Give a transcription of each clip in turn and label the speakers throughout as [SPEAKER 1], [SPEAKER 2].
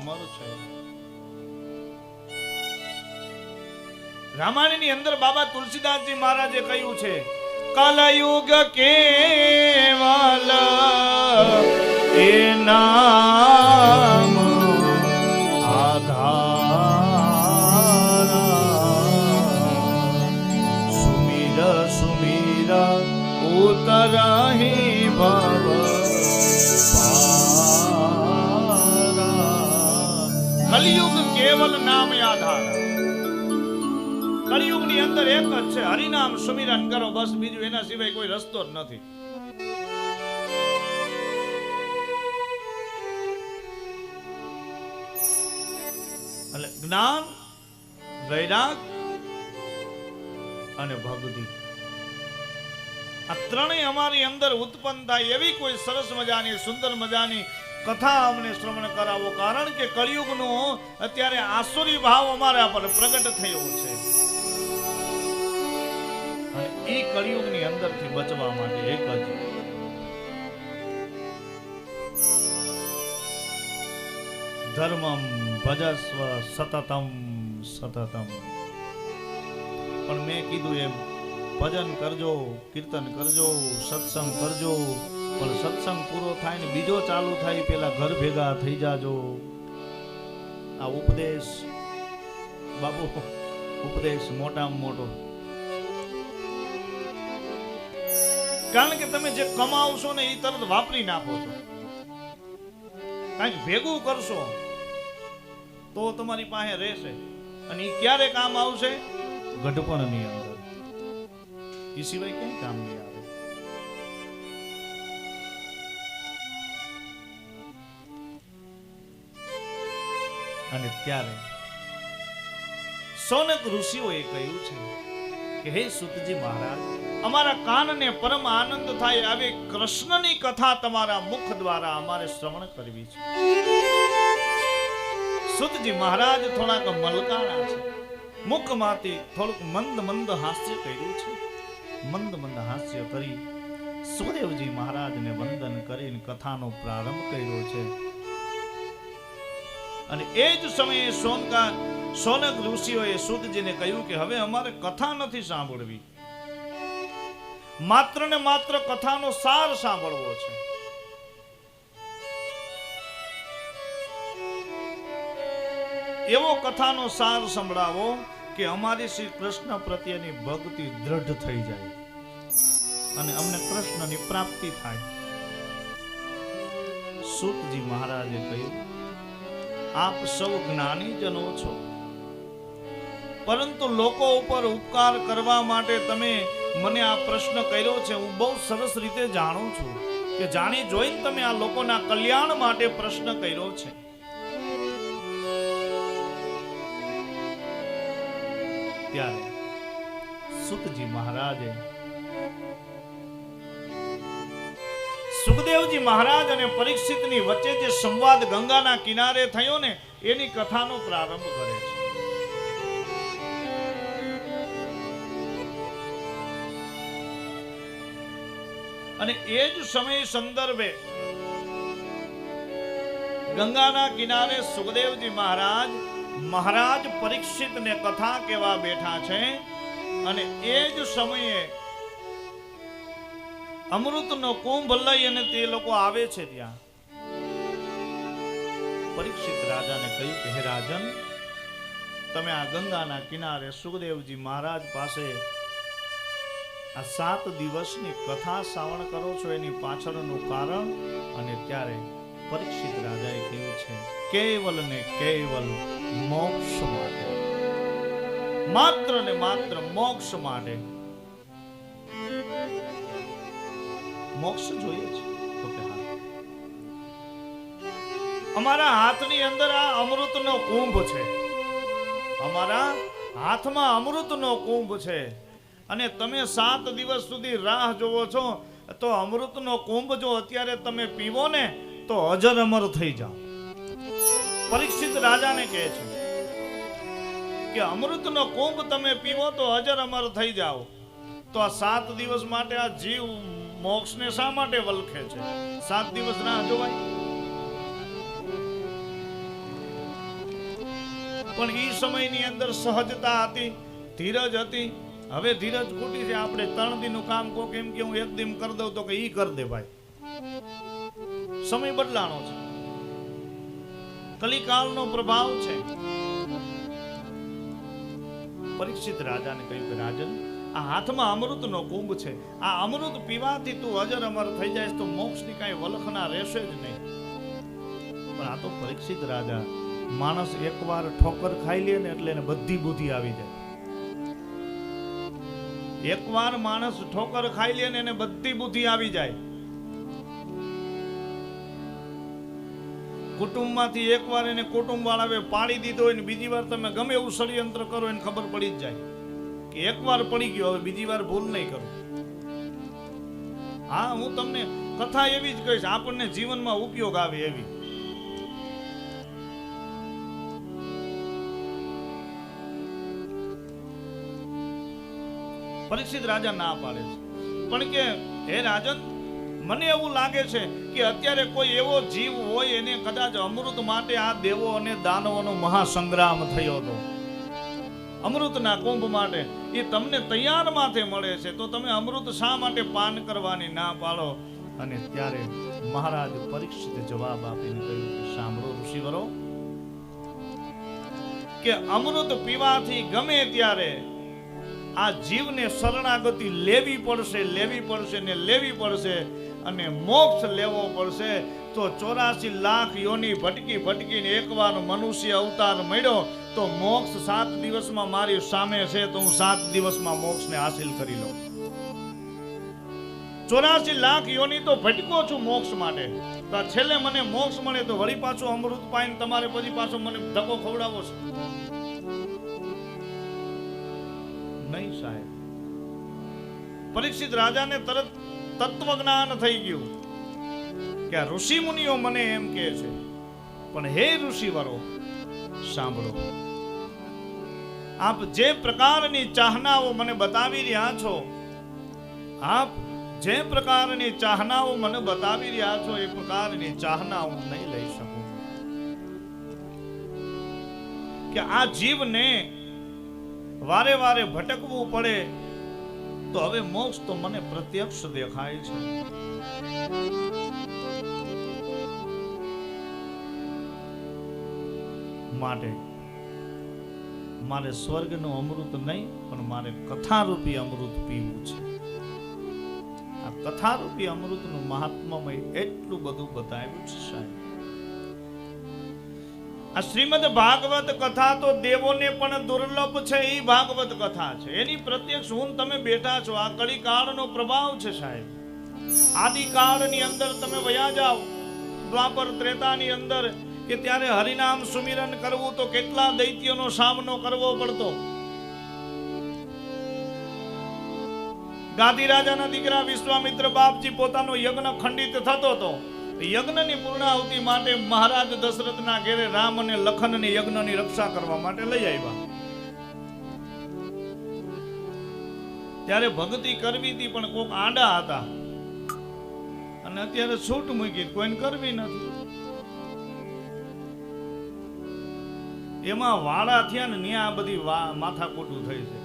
[SPEAKER 1] અમર છે. રામાયણની અંદર બાબા તુલસીદાસજી મહારાજે કહ્યું છે કલયુગ કેવલ એ છે. હરિનામ સુમિરન કરો, બસ બીજું એના સિવાય કોઈ રસ્તો જ નથી. એટલે જ્ઞાન, વૈરાગ અને ભક્તિ. આ ત્રણેય અમારી અંદર ઉત્પન્ન થાય એવી કોઈ સરસ મજાની, સુંદર મજાની કથા અમને શ્રવણ કરાવો. કારણ કે કળિયુગનો અત્યારે આસુરી ભાવ અમારા પર પ્રગટ થયો છે. એ કળિયુગની અંદરથી બચવા માટે એક જ. ધર્મમ ભજસ્વ સતતમ સતતમ. પણ મેં કીધું એમ, ભજન કરજો, કીર્તન કરજો, સત્સંગ કરજો, પણ સત્સંગ પૂરો થાય ને બીજો ચાલુ થાય પેલા ઘર ભેગા થઈ જાજો. આ ઉપદેશ બાબુ ઉપદેશ મોટામાં મોટો. કારણ કે તમે જે કમાવશો ને એ તરત વાપરી નાખો છો. કાંઈક ભેગું કરશો તો તમારી પાસે રહેશે. અને એ ક્યારે કામ આવશે? ગઢપણની અંદર. એ સિવાય ક્યાંય કામ નહીં આવે. અને ત્યારે સોનક ઋષિઓએ કહ્યું છે કે, હે સુતજી મહારાજ અમારા કાનને પરમ આનંદ થાય આવી કૃષ્ણની કથા તમારા મુખ દ્વારા અમારે શ્રવણ કરવી છે. સુતજી મહારાજ થોડાક મલકાણા છે. મુખમાંથી થોડુંક મંદ મંદ હાસ્ય કર્યું છે. મંદ મંદ હાસ્ય કરી સુખદેવજી મહારાજને વંદન કરીને કથાનો પ્રારંભ કર્યો છે. અને એ જ સમયે સોનકા સોનક ઋષિઓએ સુદજીને કહ્યું કે હવે અમારે કથા નથી સાંભળવી. માત્ર ને માત્ર કથાનો સાર સાંભળવો છે. એવો કથાનો સાર સંભળાવો કે અમારી શ્રી કૃષ્ણ પ્રત્યેની ભક્તિ દ્રઢ થઈ જાય અને અમને કૃષ્ણની પ્રાપ્તિ થાય. સુતજી મહારાજે કહ્યું, આપ સૌ જ્ઞાની જનો છો. પરંતુ લોકો ઉપર ઉપકાર કરવા માટે તમે મને આ પ્રશ્ન કર્યો છે. હું બહુ સરસ રીતે જાણું છું કે જાણી જોઈને તમે આ લોકોના કલ્યાણ માટે પ્રશ્ન કર્યો છે. ત્યારે સુતજી મહારાજે સુખદેવજી મહારાજ અને પરીક્ષિતની વચ્ચે જે સંવાદ ગંગાના કિનારે થયો ને, એની કથાનો પ્રારંભ કરે છે. અને એ જ સમય સંદર્ભે ગંગાના કિનારે સુખદેવજી મહારાજ મહારાજ પરીક્ષિતને કથા કેવા બેઠા છે અને એ જ સમયે અમૃતનો કુંભ લઈ અને તે લોકો આવે છે ત્યાં. પરીક્ષિત રાજાને કહ્યું કે, હે રાજન, તમે આ ગંગાના કિનારે સુખદેવજી મહારાજ પાસે આ સાત દિવસની કથા શ્રાવણ કરો છો એની પાછળનું કારણ અને ત્યારે પરીક્ષિત રાજાએ કહ્યું છે, કેવલ ને કેવલ મોક્ષ માટે. માત્ર ને માત્ર મોક્ષ માટે. મોક્ષ જોઈએ છે અમારા હાથની અંદર આ અમૃતનો કુંભ છે. અમારા હાથમાં અમૃતનો કુંભ છે. અને તમે સાત દિવસ સુધી રાહ જોવો છો, તો અમૃતનો કુંભ જો અત્યારે તમે પીવો ને, તો અજર અમર થઈ જાઓ. પરીક્ષિત રાજાને કહે છે કે અમૃતનો કુંભ તમે પીવો તો અજર અમર થઈ જાઓ. તો આ સાત દિવસ માટે આ જીવ મોક્ષને શા માટે વલખે છે? સાત દિવસ રાહ જોવાય? પણ એ સમયની અંદર સહજતા હતી, ધીરજ હતી હવે ધીરજ ખૂટી છે, આપણે ત્રણ દિનનું કામ કોક કેમ કે હું એક દિન કરી દઉં તો કે ઈ કરી દે ભાઈ. સમય બદલાણો છે. કલિકાલનો પ્રભાવ છે. પરીક્ષિત રાજાને કહ્યું કે રાજન, આ હાથમાં અમૃતનો કુંભ છે. આ અમૃત પીવાથી તું અજર અમર થઈ જાય તો મોક્ષની કાંઈ વલખના રહેશે જ નહીં. પણ આ તો પરીક્ષિત રાજા, માણસ એકવાર ઠોકર ખાઈ લે ને એટલે એને બધી બુદ્ધિ આવી જાય. એકવાર માણસ ઠોકર ખાઈ લે ને એને બધી બુદ્ધિ આવી જાય. કુટુંબમાંથી એકવાર એને કુટુંબ વાળાએ પાડી દીધો હોય ને બીજી વાર તમે ગમે એવું ષડયંત્ર કરો એને ખબર પડી જ જાય. કે એકવાર પડી ગયો, હવે બીજી વાર ભૂલ નહીં કરો. હા, હું તમને કથા એવી જ કહીશ, આપણને જીવનમાં ઉપયોગ આવે એવી. પરીક્ષિત રાજા ના પાડે છે. પણ કે, હે રાજન, મને એવું લાગે છે કે અત્યારે કોઈ એવો જીવ હોય એને કદાચ અમૃત માટે આ દેવો અને દાનવોનો મહાસંગ્રામ થયો હતો. અમૃતના કુંભ માટે એ તમને તૈયાર માથે મળે છે, તો તમે અમૃત શા માટે પાન કરવાની ના પાડો? અને ત્યારે મહારાજ પરીક્ષિત જવાબ આપીને કહ્યું કે, સાંભળો ઋષિવરો, કે અમૃત પીવાથી ગમે ત્યારે આ જીવને શરણાગતિ લેવી પડશે લેવી પડશે ને લેવી પડશે અને મોક્ષ લેવો પડશે. તો ચોરાસી લાખ યોની ભટકી ભટકીને એકવાર મનુષ્ય અવતાર મળ્યો, તો મોક્ષ સાત દિવસમાં મારી સામે છે, તો હું સાત દિવસમાં મોક્ષને હાસિલ કરી લઉં. ચોરાસી લાખ યોની તો ભટકો છું મોક્ષ માટે. તો છેલ્લે મને મોક્ષ મળે તો વળી પાછું અમૃત પાઈને તમારે પછી પાછો મને ધક્કો ખવડાવો છે. નહીં સાહેબ. પરીક્ષિત રાજાને તરત તત્વજ્ઞાન થઈ ગયું કે આ ઋષિ મુનિઓ મને એમ કહે છે, પણ હે ઋષિવરો, સાંભળો. આપ જે પ્રકારની ચાહનાઓ મને બતાવી રહ્યા છો, આપ જે પ્રકારની ચાહનાઓ મને બતાવી રહ્યા છો, એ પ્રકારની ચાહના હું નહીં લઈ શકું. કે આ જીવને વારે વારે ભટકવું પડે, તો હવે મોક્ષ તો મને પ્રત્યક્ષ દેખાય છે. માટે મારે સ્વર્ગનું અમૃત નહીં, પણ મારે કથારૂપી અમૃત પીવું છે. આ કથારૂપી અમૃતનું મહાત્મમય એટલું બધું બતાવ્યું છે સાહેબ. આ શ્રીમદ ભાગવત કથા તો દેવોને પણ દુર્લભ છે, એ ભાગવત કથા છે. એની પ્રત્યક્ષ હું તમે બેઠા છો. આ કળી કાળનો પ્રભાવ છે સાહેબ. આદિકાળની અંદર તમે વયા જાઓ. દ્વાપર ત્રેતાની અંદર કે ત્યારે હરિનામ સુમિરન કરવું તો કેટલા દૈત્યોનો સામનો કરવો પડતો? ગાદી રાજાના દીકરા વિશ્વામિત્ર બાપજી પોતાનો યજ્ઞ ખંડિત થતો હતો. યજ્ઞની પૂર્ણાહુતિ માટે મહારાજ દશરથના ઘેરે રામ અને લખનને યજ્ઞની રક્ષા કરવા માટે લઈ આવ્યા. ત્યારે ભક્તિ કરવી હતી, પણ કોક આડા હતા. અને અત્યારે છૂટ મૂકી, કોઈને કરવી નથી. એમાં વાળા થયા ને ત્યાં આ બધી માથાકૂટું થઈ છે.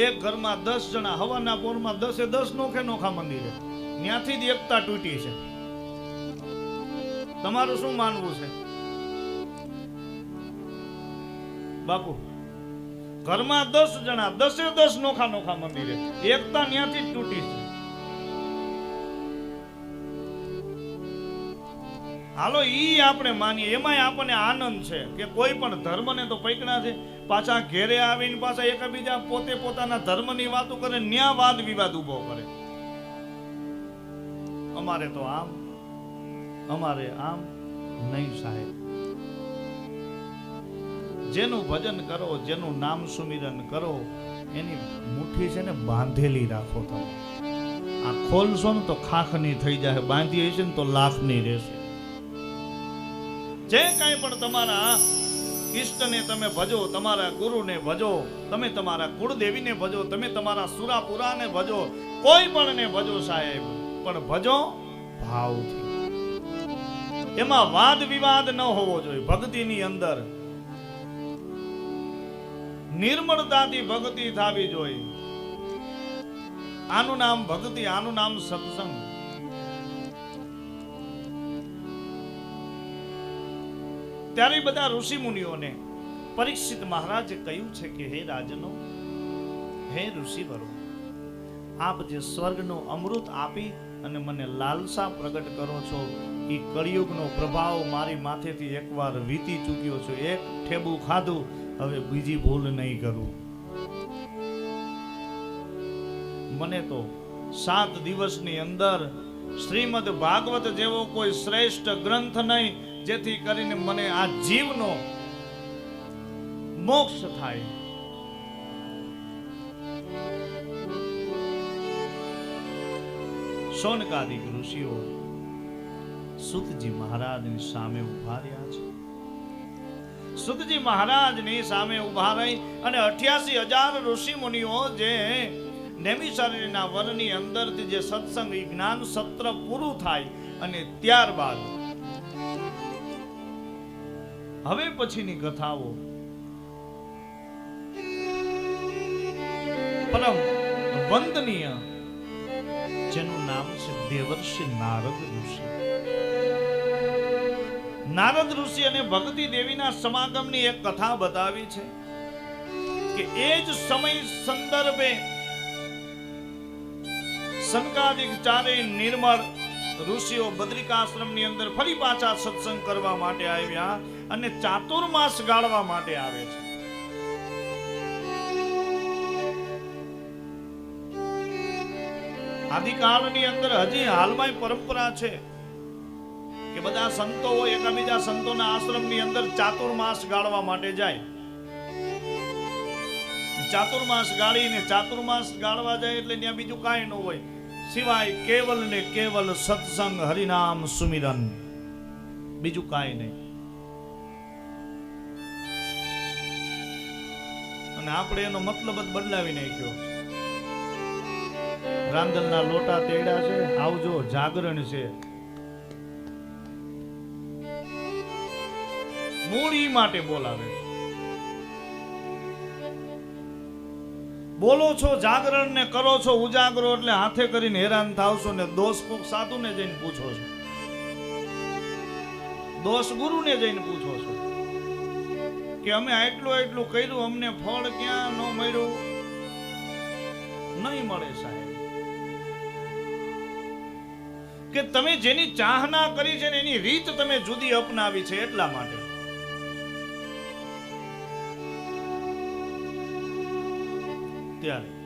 [SPEAKER 1] એક ઘરમાં દસ જણા, હવાના પોરમાં દસે દસ નોખે નોખા મંદિરે. ત્યાંથી જ એકતા તૂટી છે. તમારું શું માનવું છે? બાપુ, ઘરમાં દસ જણા, દસે દસ નોખા નોખા મંદિરે એકતા ત્યાંથી જ તૂટી છે. હાલો, ઈ આપણે માનીએ. એમાંય આપણને આનંદ છે કે કોઈ પણ ધર્મને તો પૈકણા છે. પાછા ઘેરે આવીને પાછા એકબીજા પોતે પોતાના ધર્મની વાતો કરે, ન્યા વાદ વિવાદ ઊભો કરે. અમારે તો આમ અમારે આમ નહીં સાહેબ જેનું ભજન કરો, જેનું નામ સુમિરન કરો, એની મુઠ્ઠી છે ને બાંધેલી રાખો તમે. આ ખોલશો ને તો ખાખની થઈ જાય, બાંધી હશે ને તો લાખની રહેશે. જે કાંઈ પણ તમારા ઈષ્ટને તમે ભજો, તમારા ગુરુને ભજો, તમે તમારા કુળદેવીને ભજો, તમે તમારા સુરાપુરાને ભજો, કોઈ પણ ને ભજો સાહેબ. પણ ભજો ભાવથી. એમાં વાદ વિવાદ ન હોવો જોઈએ. ભક્તિની અંદર નિર્મળતાથી ભક્તિ થવી જોઈએ. આનું નામ ભક્તિ, આનું નામ સત્સંગ. ત્યારે બધા ઋષિ મુનિઓને પરીક્ષિત મહારાજે કહ્યું છે કે, હે રાજનો, હે ઋષિવરો, આપ જે સ્વર્ગનું અમૃત આપી અને મને લાલસા પ્રગટ કરો છો એ કળિયુગનો પ્રભાવ મારી માથેથી એકવાર વીતી ચૂક્યો છે. એક ઠેબુ ખાધું, હવે બીજી ભૂલ નહીં કરું. મને તો સાત દિવસની અંદર શ્રીમદ ભાગવત જેવો કોઈ શ્રેષ્ઠ ગ્રંથ નહીં, જેથી કરીને મને આ જીવનો મોક્ષ થાય. સોનકાદિક ઋષિઓ સુતજી મહારાજની સામે ઊભા રહ્યા છે. સુતજી મહારાજની સામે ઊભા રહી અને અઠ્યાસી હજાર ઋષિ મુનિઓ જે નેમિશારીના વનની અંદરથી જે સત્સંગ જ્ઞાન સત્ર પૂરું થાય અને ત્યારબાદ હવે પછીની કથાઓ. પરમ વંદનીય જેનું નામ છે દેવર્ષિ નારદ ઋષિ. નારદ ઋષિ અને ભક્તિ દેવીના સમાગમની એક કથા બતાવી છે કે એ જ સમય સંદર્ભે સંકાદિક ચારેય નિર્મળ ઋષિઓ બદ્રિકાશ્રમની અંદર ફરી પાછા સત્સંગ કરવા માટે આવ્યા અને ચાતુર્માસ ગાળવા માટે આવે છે. આદિકાળની અંદર હજી હાલમાં પરંપરા છે કે બધા સંતો હોય એકાબીજા સંતોના આશ્રમની અંદર ચાતુર્માસ ગાળવા માટે જાય. ચાતુર્માસ ગાળીને ચાતુર્માસ ગાળવા જાય એટલે ત્યાં બીજું કાંઈ ન હોય. સિવાય કેવલ ને કેવલ સત્સંગ હરિનામ સુમિરન. બીજું કાંઈ નહીં. અને આપણે એનો મતલબ જ બદલાવી નાખ્યો. રાંદલના લોટા તેડા છે, આવજો, જાગરણ છે. મૂડી માટે બોલાવે બોલો છો જાગરણ ને કરો છો, ઉજાગરો એટલે હાથે કરીને હેરાન થાવશો ને દોષ કોક સાધુને જઈને પૂછો છો. દોષ ગુરુ ને જઈને પૂછો છો. કે અમે આટલું આટલું કર્યું, અમને ફળ ક્યાં ન મળ્યું? નહીં મળે સાહેબ. કે તમે જેની ચાહના કરી છે ને એની રીત તમે જુદી અપનાવી છે એટલા માટે. ત્યારે